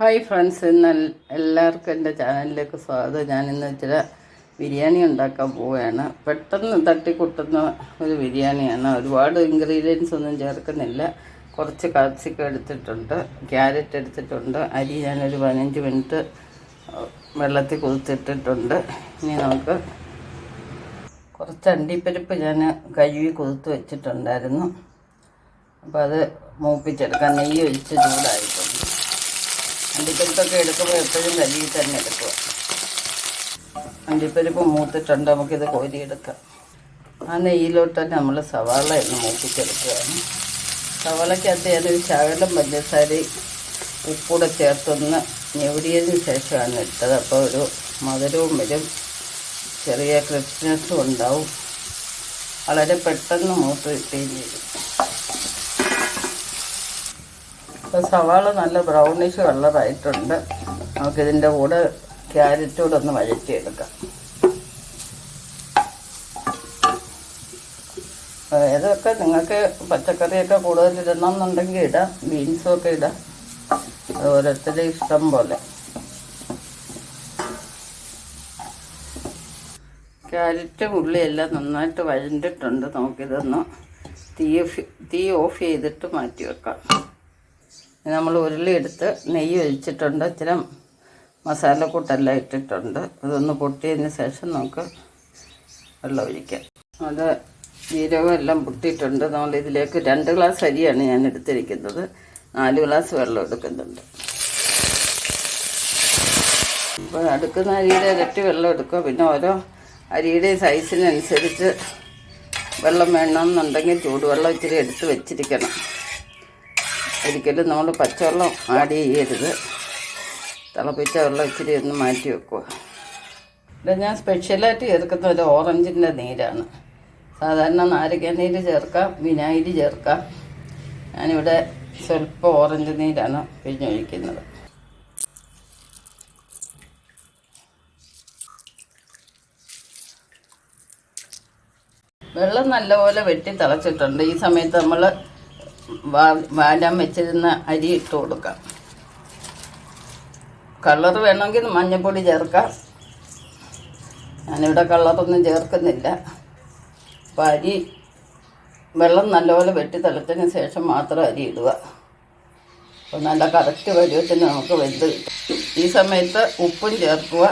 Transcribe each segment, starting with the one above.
Hi friends ഇന്ന് എല്ലാവർക്കും എന്റെ ചാനലിലേക്ക് സ്വാഗതം. ഞാൻ ഇന്ന് ഇച്ചിരി ബിരിയാണി ഉണ്ടാക്കാൻ പോവുകയാണ്. പെട്ടെന്ന് തട്ടിക്കുട്ടുന്ന ഒരു ബിരിയാണിയാണ്. ഒരുപാട് ഇൻഗ്രീഡിയൻസ് ഒന്നും ചേർക്കുന്നില്ല. കുറച്ച് കാപ്സിക്കം എടുത്തിട്ടുണ്ട് ക്യാരറ്റ് എടുത്തിട്ടുണ്ട് അരി ഞാനൊരു പതിനഞ്ച് മിനിറ്റ് വെള്ളത്തിൽ കുതിർത്തിട്ടിട്ടുണ്ട് ഇനി നമുക്ക് കുറച്ച് അണ്ടിപ്പരിപ്പ് ഞാൻ കഴുകി കുതിർത്ത് വെച്ചിട്ടുണ്ടായിരുന്നു. അപ്പോൾ അത് മൂപ്പിച്ചെടുക്കാൻ നെയ്യ് ഒഴിച്ച് ചൂടായിട്ടുണ്ട് അണ്ടിപ്പരിപ്പൊക്കെ എടുക്കുമ്പോൾ എപ്പോഴും കഴുകി തന്നെ എടുക്കുക അണ്ടിപ്പരിപ്പ് മൂത്തിട്ടുണ്ട്? നമുക്കിത് കോരിയെടുക്കാം. ആ നെയ്യിലോട്ട് തന്നെ നമ്മൾ സവാള എന്ന് മൂപ്പിച്ചെടുക്കുകയാണ് സവാളയ്ക്കകത്ത് ഞാനൊരു ശകലം പഞ്ചസാര ഉപ്പൂടെ ചേർത്തൊന്ന് ഞെവിടിയതിന് ശേഷമാണ് ഇട്ടത് അപ്പോൾ ഒരു മധുരവും വരും. ചെറിയ ക്രിസ്മസും ഉണ്ടാവും. വളരെ പെട്ടെന്ന് മൂത്ത് കിട്ടുകയും ചെയ്യും ഇപ്പോൾ സവാള നല്ല ബ്രൗണിഷ് കളറായിട്ടുണ്ട്. നമുക്കിതിന്റെ കൂടെ ക്യാരറ്റ് കൂടെ ഒന്ന് വഴറ്റിയെടുക്കാം. ഏതൊക്കെ നിങ്ങൾക്ക് പച്ചക്കറിയൊക്കെ കൂടുതൽ ഇടണം എന്നുണ്ടെങ്കിൽ ഇടാം ബീൻസും ഒക്കെ ഇടാം. അത് ഓരോരുത്തരുടെ ഇഷ്ടം പോലെ. ക്യാരറ്റും ഉള്ളിയെല്ലാം നന്നായിട്ട് വഴണ്ടിട്ടുണ്ട്. നമുക്കിതൊന്ന് തീ തീ ഓഫ് ചെയ്തിട്ട് മാറ്റി വെക്കാം. നമ്മൾ ഉരുളി എടുത്ത് നെയ്യ് ഒഴിച്ചിട്ടുണ്ട് ഇച്ചിരി മസാലക്കൂട്ടെല്ലാം ഇട്ടിട്ടുണ്ട്. അതൊന്ന് പൊട്ടിയതിന് ശേഷം നമുക്ക് വെള്ളം ഒഴിക്കാം. അത് ജീരകം എല്ലാം പൊട്ടിയിട്ടുണ്ട്. നമ്മൾ ഇതിലേക്ക് രണ്ട് ഗ്ലാസ് അരിയാണ് ഞാൻ എടുത്തിരിക്കുന്നത്. നാല് ഗ്ലാസ് വെള്ളം എടുക്കുന്നുണ്ട്. അപ്പോൾ എടുക്കുന്ന അരിയുടെ ഇരട്ടി വെള്ളം എടുക്കുക. പിന്നെ ഓരോ അരിയുടെ സൈസിനനുസരിച്ച് വെള്ളം വേണമെന്നുണ്ടെങ്കിൽ ചൂടുവെള്ളം ഇച്ചിരി എടുത്ത് വെച്ചിരിക്കണം. ഒരിക്കലും നമ്മൾ പച്ചവെള്ളം ആഡ് ചെയ്യരുത്. തിളപ്പിച്ച വെള്ളം ഇച്ചിരി ഒന്ന് മാറ്റി വെക്കുക. ഇവിടെ ഞാൻ സ്പെഷ്യലായിട്ട് ചേർക്കുന്ന ഒരു ഓറഞ്ചിന്റെ നീരാണ്. സാധാരണ നാരങ്ങ നീര് ചേർക്കാം വിനാഗിരി ചേർക്കാം. ഞാനിവിടെ സ്വല്പം ഓറഞ്ച് നീരാണ് പിഴിഞ്ഞൊഴിക്കുന്നത്. വെള്ളം നല്ലപോലെ വെട്ടി തിളച്ചിട്ടുണ്ട്. ഈ സമയത്ത് നമ്മൾ വാലാൻ വെച്ചിരുന്ന അരി ഇട്ട് കൊടുക്കാം. കളർ വേണമെങ്കിൽ മഞ്ഞൾപ്പൊടി ചേർക്കാം. ഞാനിവിടെ കളറൊന്നും ചേർക്കുന്നില്ല. അപ്പോൾ അരി വെള്ളം നല്ലപോലെ വെട്ടി തിളച്ചതിന് ശേഷം മാത്രം അരി ഇടുക. അപ്പോൾ നല്ല കറക്റ്റ് പരുവത്തിന് നമുക്ക് വെന്ത് കിട്ടും. ഈ സമയത്ത് ഉപ്പും ചേർക്കുക.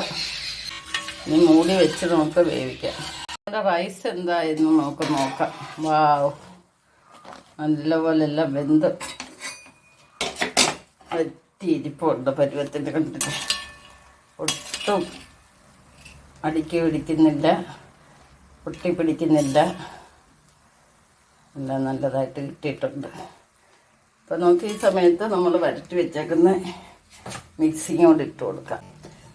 ഇനി മൂടി വെച്ച് നമുക്ക് വേവിക്കാം. നമ്മുടെ റൈസ് എന്തായിരുന്നു നമുക്ക് നോക്കാം. വാവ് നല്ലപോലെ എല്ലാം വെന്ത് വറ്റിയിരിപ്പുണ്ട് പരുവത്തിന്റെ കണ്ടിട്ട്. ഒട്ടും അടുക്കി പിടിക്കുന്നില്ല പൊട്ടി പിടിക്കുന്നില്ല. എല്ലാം നല്ലതായിട്ട് കിട്ടിയിട്ടുണ്ട്. അപ്പോൾ നമുക്ക് ഈ സമയത്ത് നമ്മൾ വരട്ടി വെച്ചേക്കുന്ന മിക്സിങ് കൊണ്ട് ഇട്ട് കൊടുക്കാം.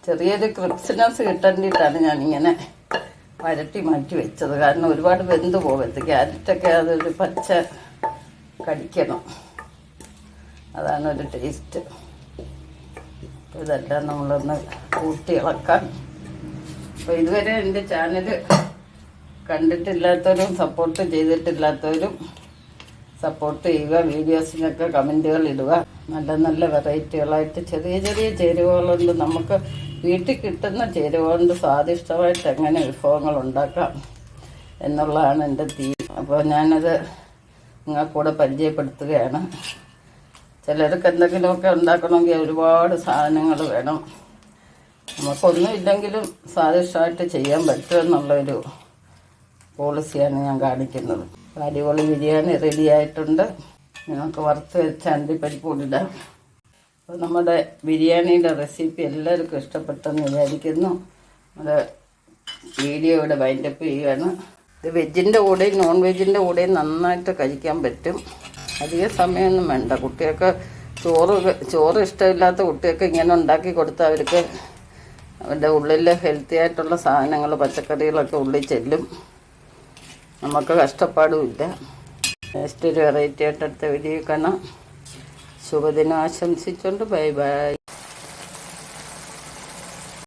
ചെറിയൊരു ക്രിപ്സിനസ് കിട്ടേണ്ടിയിട്ടാണ് ഞാനിങ്ങനെ വരട്ടി മാറ്റി വെച്ചത്. കാരണം ഒരുപാട് വെന്ത് പോകരുത് ക്യാരറ്റൊക്കെ അതൊരു പച്ച കടിക്കണം. അതാണ് ഒരു ടേസ്റ്റ് ഇതെല്ലാം നമ്മളൊന്ന് കൂട്ടി ഇളക്കാം. അപ്പോൾ ഇതുവരെ എന്റെ ചാനൽ കണ്ടിട്ടില്ലാത്തവരും സപ്പോർട്ട് ചെയ്തിട്ടില്ലാത്തവരും സപ്പോർട്ട് ചെയ്യുക വീഡിയോസിനൊക്കെ കമന്റുകൾ ഇടുക. നല്ല നല്ല വെറൈറ്റികളായിട്ട് ചെറിയ ചെറിയ ചേരുവകളുണ്ട് നമുക്ക് വീട്ടിൽ കിട്ടുന്ന ചേരുവ കൊണ്ട് സ്വാദിഷ്ടമായിട്ട് എങ്ങനെ വിഭവങ്ങൾ ഉണ്ടാക്കാം എന്നുള്ളതാണ് എന്റെ തീ അപ്പോൾ ഞാനത് നിങ്ങൾക്കൂടെ പരിചയപ്പെടുത്തുകയാണ്. ചിലർക്ക് എന്തെങ്കിലുമൊക്കെ ഉണ്ടാക്കണമെങ്കിൽ ഒരുപാട് സാധനങ്ങൾ വേണം. നമുക്കൊന്നും ഇല്ലെങ്കിലും സ്വാദിഷ്ടമായിട്ട് ചെയ്യാൻ പറ്റുമെന്നുള്ളൊരു പോളിസിയാണ് ഞാൻ കാണിക്കുന്നത്. അടിപൊളി ബിരിയാണി റെഡിയായിട്ടുണ്ട് നിങ്ങൾക്ക് വറുത്ത് വെച്ച അണ്ടിപ്പരിപ്പൂടിടാം അപ്പോൾ നമ്മുടെ ബിരിയാണിയുടെ റെസിപ്പി എല്ലാവർക്കും ഇഷ്ടപ്പെട്ടെന്ന് വിചാരിക്കുന്നു. നമ്മുടെ വീഡിയോ ഇവിടെ വൈൻഡപ്പ് ചെയ്യുകയാണ്. ഇത് വെജിന്റെ കൂടെയും നോൺ വെജിന്റെ കൂടെയും നന്നായിട്ട് കഴിക്കാൻ പറ്റും. അധിക സമയമൊന്നും വേണ്ട. കുട്ടികൾക്ക് ചോറ് ചോറ് ഇഷ്ടമില്ലാത്ത കുട്ടികൾക്ക് ഇങ്ങനെ ഉണ്ടാക്കി കൊടുത്താൽ അവർക്ക് അവരുടെ ഉള്ളിൽ ഹെൽത്തി ആയിട്ടുള്ള സാധനങ്ങൾ പച്ചക്കറികളൊക്കെ ഉള്ളിൽ ചെല്ലും. നമുക്ക് കഷ്ടപ്പാടുമില്ല നെക്സ്റ്റ് ഒരു വെറൈറ്റി ആയിട്ട് അടുത്ത വീഡിയോ കാണാം. ശുഭദിനം ആശംസിച്ചുകൊണ്ട് ബൈ ബൈ.